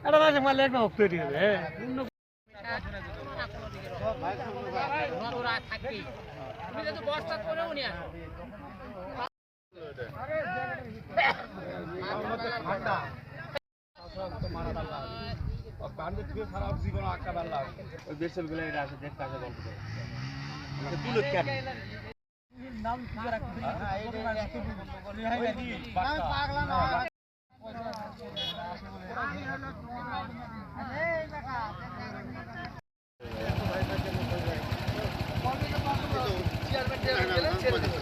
এটা মাঝে মালে একটা ভক্ত দিয়ে খারাপ জীবন আঁকা বেলা হ্যাঁ। ওই বেসলগুলো এটা আছে দেখতে আছে গল্প তুলে কেন নাম কি? রাখতে পাগলা না చేయాలి.